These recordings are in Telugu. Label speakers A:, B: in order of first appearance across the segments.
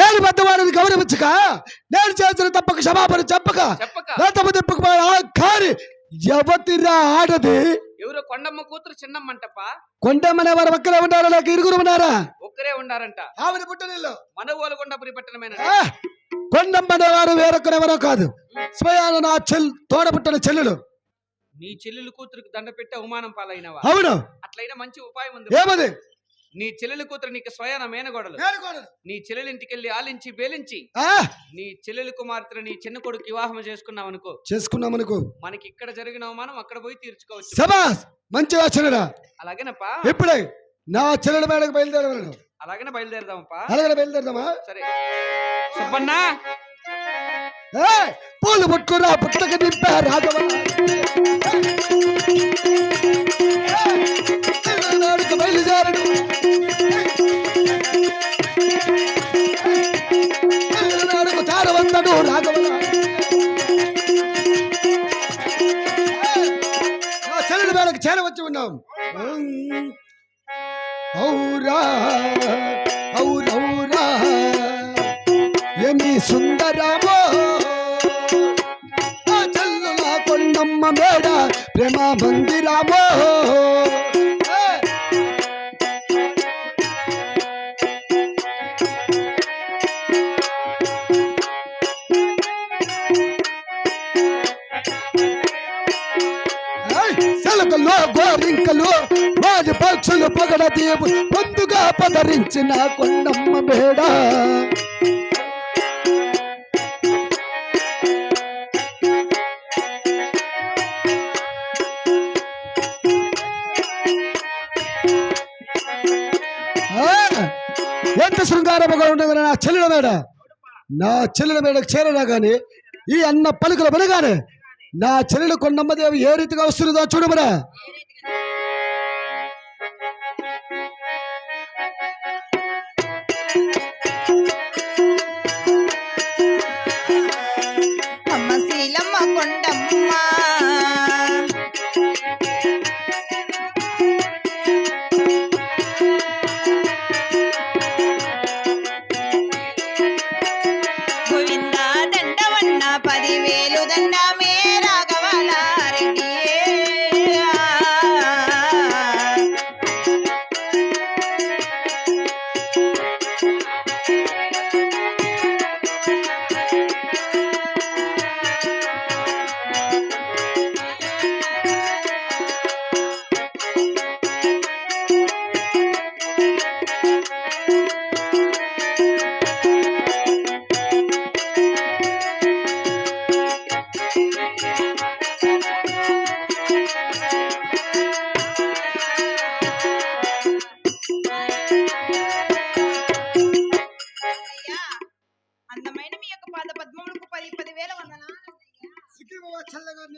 A: నేను పెద్దవాడిని గౌరవించక నేను చేసిన తప్పక క్షమాపణ చెప్పక
B: చెప్పక.
A: రథము తిప్పక ఎవతిరా ఆడది?
B: ఎవరో కొండమ్మ కూతురు చిన్నమ్మంటప్ప
A: కొండమ్మనే వారు ఒక్కరే ఉన్నారా లేక ఇరుగురు ఉన్నారా?
B: ఒక్కరే ఉండారంట.
A: ఆవిడ పుట్టనిల్లు
B: మన ఓలగొండపురి పట్టణమైన
A: కొండమ్మనే వారు వేరొక్కరెవరో కాదు. స్వయాన నా చెల్ తోడబుట్టిన చెల్లెలు.
B: నీ చెల్లెలు కూతురికి దండ పెట్టి అవమానం పాలైనవా?
A: అవును.
B: అట్లయినా మంచి ఉపాయం ఉంది.
A: ఏమది?
B: నీ చెల్లెలు కూతురు నీకు స్వయాన మేనగోడలు. నీ చెల్లెలు ఇంటికెళ్ళి ఆలించి బేలించి
A: ఆ,
B: నీ చెల్లెలు కుమార్తెను నీ చిన్న కొడుకు వివాహం చేసుకున్నావు అనుకో
A: చేసుకున్నాం అనుకో
B: మనకి ఇక్కడ జరిగిన అవమానం అక్కడ పోయి తీర్చుకోవచ్చు.
A: సబాస్ మంచిగా చెల్లెడా
B: అలాగేనప్పా.
A: ఇప్పుడే నా చెల్లెల మేడకు బయలుదేరవలను
B: అలాగనే బయలుదేరదామప్పా.
A: అలాగే బయలుదేరదామా?
B: సరే. సుబ్బన్న!
A: పూలు పుట్టుకురా పుట్టక నింపా నాడుకు బయలుదేరడు మేడా ప్రేమ మందిరమో ఏ! ఏయ్! సెలకలు గోరింకలు వారి పక్షులు పగడ దీపు పొందుగా పదరించిన కొండమ్మ మేడ ఎంత శృంగారముగా ఉండదు నా చెల్లెల మేడ? నా చెల్లెల మేడకు చేరనా కానీ ఈ అన్న పలుకులు వినగానే నా చెల్లెలు కొండమ్మదేవి ఏ రీతిగా వస్తున్నదో చూడమరా?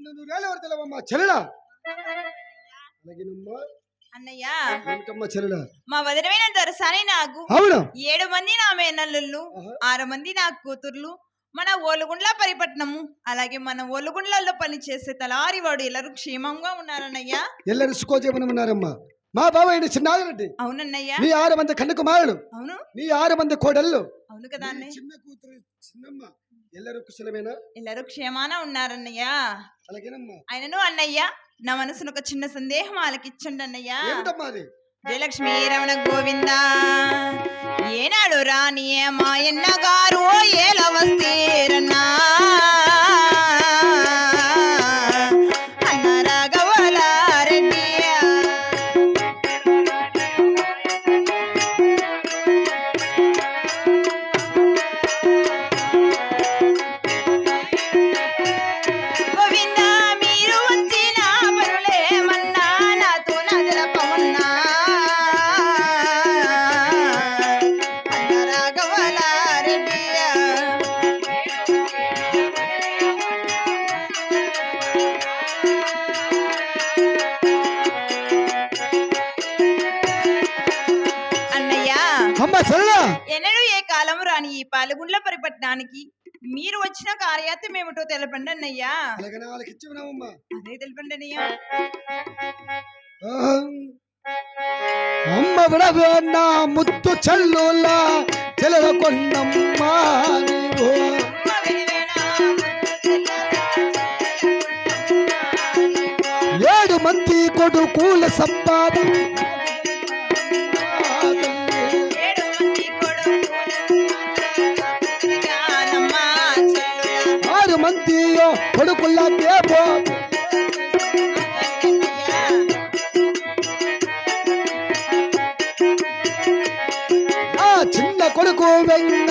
A: నిన్ను నూరేళ్ళ చెల్లెలా? అలాగేనమ్మా.
C: అన్నయ్యా.
A: ఏమిటమ్మా చెల్లెలా?
C: మా వదినమైన దొరసాని నాకు
A: అవును?
C: ఏడు మంది నా మేనల్లుళ్ళు. ఆరు మంది నా కూతుర్లు. మన ఓలుగుండ్ల పరిపట్నము. అలాగే మన ఓలుగుండ్లలో పనిచేసే తలారి వాడు ఎల్లరూ క్షేమంగా ఉన్నారన్నయ్యా.
A: ఎల్లరు సుకోజీవనం ఉన్నారమ్మా. మా బాబాయ్ చిన్నారెడ్డి
C: అవునన్నయ్యా.
A: నీ ఆరు మంది కన్ను కుమారుడు
C: అవును.
A: నీ ఆరు మంది కోడళ్ళు.
C: అవును కదా
A: చిన్న కూతురు చిన్నమ్మ. ఎల్లరు కుశలమేనా?
C: ఎల్లరూ క్షేమాన ఉన్నారన్నయ్యా.
A: అలాగేనమ్మా.
C: ఆయనను అన్నయ్య నా మనసును ఒక చిన్న సందేహం ఆలకిచ్చండి అన్నయ్య
A: ఏమిటమ్మా అది?
C: జయలక్ష్మీ రమణ గోవింద? ఏనాడు రాని మాయన్న గారు ఏల వస్తీరన్నా ఎన్నడూ ఏ కాలం రాని ఈ పాలగుండ్ల పరిపట్టణానికి మీరు వచ్చిన కార్యాత్యం ఏమిటో తెలపండి అన్నయ్యా. అదే తెలపండి అన్నయ్య.
A: అమ్మ విడవే నా ముత్తు చల్లులా చెల్లెల కొండమ్మ నీవు. ఏడు మంది కొడుకుల సంపాదన కొడుకుల దేవో నా చిన్న కొడుకు వెంగళ్ళరెడ్డి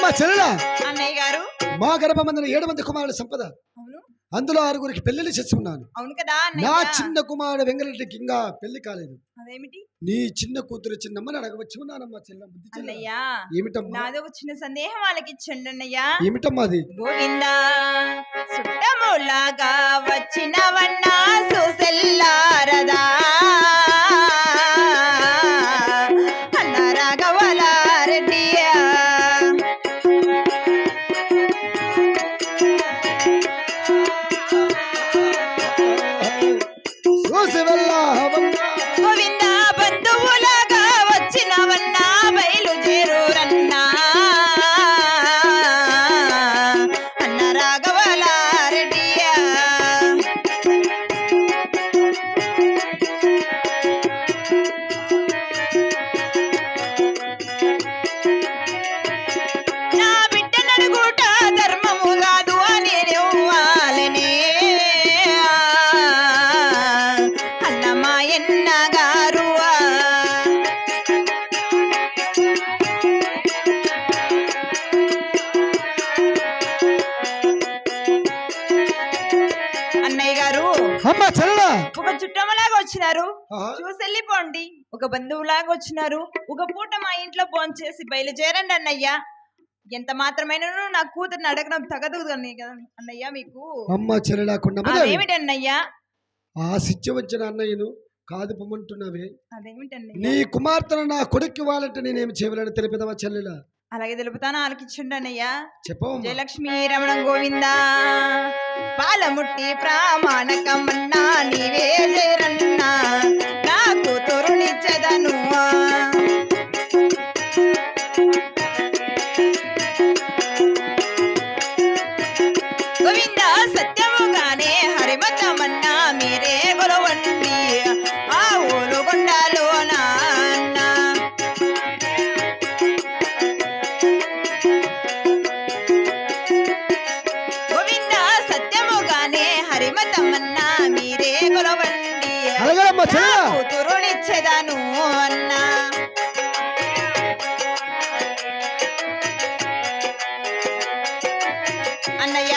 A: అమ్మ చెల్లెలా
C: అన్నయ్య గారు.
A: మా గర్భమందిన ఏడు మంది కుమారుల సంపద. అందులో ఆరుగురికి పెళ్ళిళ్ళు చేసుకున్నాను
C: అవును కదా
A: నా చిన్న కుమారుడు వెంగళరెడ్డికి ఇంకా పెళ్ళి కాలేదు.
C: అదేమిటి?
A: నీ చిన్న కూతురు చిన్నమ్మని అడగవచ్చు ఉన్నానమ్మా చెల్ల బుద్ధి
C: అన్నయ్య
A: ఏమిటమ్మా?
C: నాదో చిన్న సందేహం వాళ్ళకి ఇచ్చండి అన్నయ్య.
A: ఏమిటమ్మా అది?
C: గోవింద సుట్టములాగా వచ్చినవన్నా సుసెల్లారదా. చుట్టములాగా వచ్చినారు. చూసి వెళ్ళిపోండి. ఒక బంధువులాగా వచ్చినారు. ఒక పూట మా ఇంట్లో ఫోన్ చేసి బయలుదేరండి అన్నయ్య. ఎంత మాత్రమైన నా కూతుర్ని అడగడం తగదు అన్నయ్య మీకు.
A: అమ్మ చెల్లెలా కొండమ్మ
C: అదేమిటి అన్నయ్య?
A: ఆ సిచ్చి వచ్చిన అన్నయ్యను కాదు పొమ్మంటున్నావే. నీ కుమార్తెను నా కొడుక్కి ఇవ్వాలంటే నేనేమి చేయవాలని తెలిపిదవా చెల్లెలా?
C: అలాగే తెలుపుతాను ఆలకించండి అన్నయ్య
A: చెప్పవమ్మా.
C: జయలక్ష్మీ రమణ గోవింద. పాలముట్టి ప్రామాణకమన్నా నీవే జయరన్నా నా కూతురునిచ్చదను సత్యముగానే హరిమతమన్నా మీరే గొలవండి
A: అలాగే అమ్మా
C: నా
A: చెల్ల
C: కూతురునిచ్చేదాను అన్నా. అన్నయ్య.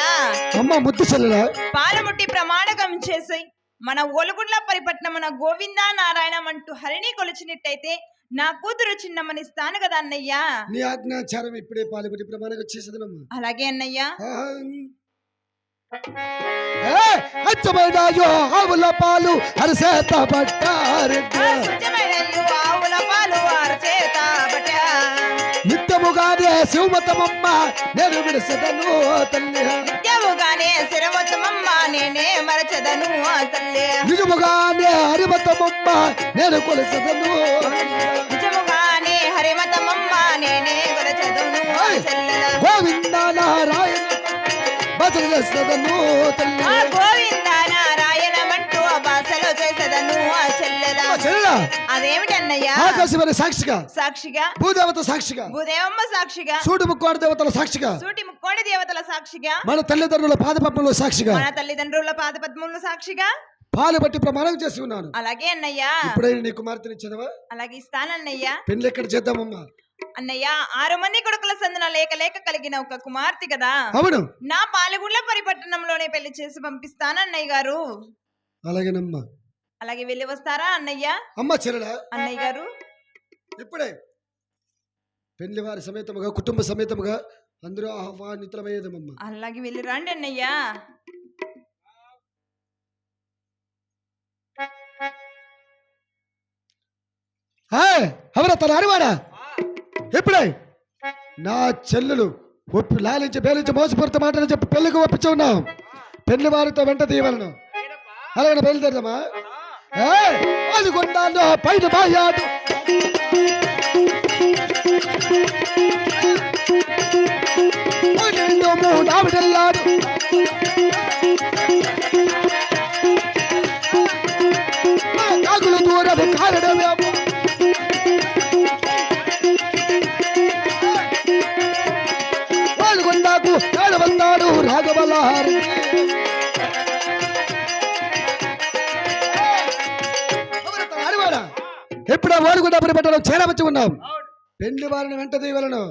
A: అమ్మ ముద్దు చెల్లెలా?
C: పాలముట్టి ప్రమాణకం చేసి మన ఒలుగుండ్ల పరిపట్నమున గోవిందా నారాయణం అంటూ హరిని కొలిచినట్టయితే నా కూతురు చిన్నమ్మని ఇస్తాను కదా అన్నయ్య.
A: నీ ఆజ్ఞాచారం ఇప్పుడే పాల్గొని ప్రమాణంగా చేసేదనమ్మా.
C: అలాగే అన్నయ్య.
A: అచ్చమైనాయో ఆవుల పాలు అరసేత పట్టారెడ్డి. నిత్యముగానే శివమతమమ్మ నేను విడిసెదను తల్లి.
C: నిత్యముగానే శిరవతమమ్మ నేనే మరచదను తల్లి.
A: నిజముగానే హరిమతమమ్మ నేను కొలిసెదను
C: నిజముగానే హరిమతమమ్మ నేనే కొలచదును
A: గోవింద నారాయణ చేసేదను తల్లి.
C: గోవింద నారాయణమంటూ చేసదను చెల్లెల. అదేమిటన్నయ్య?
A: ఆకాశమైన సాక్షిగా.
C: సాక్షిగా.
A: భూదేవత సాక్షిగా.
C: భూదేవమ్మ సాక్షిగా.
A: సూటి ముక్కోడి దేవతల సాక్షిగా.
C: సూటి ముక్కోడి దేవతల సాక్షిగా.
A: మన తల్లిదండ్రుల పాదపద్మంలో సాక్షిగా.
C: మన తల్లిదండ్రుల పాదపద్మముల సాక్షిగా.
A: పాలు బట్టి ప్రమాణం చేసి ఉన్నాను.
C: అలాగే అన్నయ్య.
A: ఇప్పుడైనా నీ కుమార్తెని చదవా?
C: అలాగే ఇస్తానన్నయ్య.
A: పెళ్ళి ఎక్కడ చేద్దామమ్మా?
C: అన్నయ్య ఆరు మంది కొడుకుల సందున లేక లేక కలిగిన ఒక కుమార్తె కదా.
A: అవును.
C: నా పాలగుళ్ళ పరిపట్టణంలోనే పెళ్ళి చేసి పంపిస్తానన్నయ్య గారు.
A: అలాగేనమ్మా.
C: అలాగే వెళ్ళి వస్తారా అన్నయ్య?
A: అమ్మ చెల్లెలా
C: అన్నయ్య గారు.
A: ఇప్పుడే. పెళ్ళి వారి సమేతముగా కుటుంబ సమేతముగా అందరూ ఆహ్వానితులమయ్యేదమ్మా.
C: అలాగే వెళ్ళి రండి అన్నయ్య.
A: ఎవరు తన అరివాడా? ఎప్పుడే నా చెల్లెలు ఒప్పి లాలించి బేలించి మోసపూరిత మాటలు చెప్పి పెళ్ళికి ఒప్పించి ఉన్నాం పెళ్ళి వారితో వెంట తీయవలను అలాగే బయలుదేరదామా ఏయ్, అది కొన్నాను పైన బాయాడు మూడు ఆవిడెళ్ళాడు ఎప్పుడో ఓడిగుండా పెట్టడం చేరవచ్చి ఉన్నాం. పెళ్ళి వారిని వెంట తీయవలను.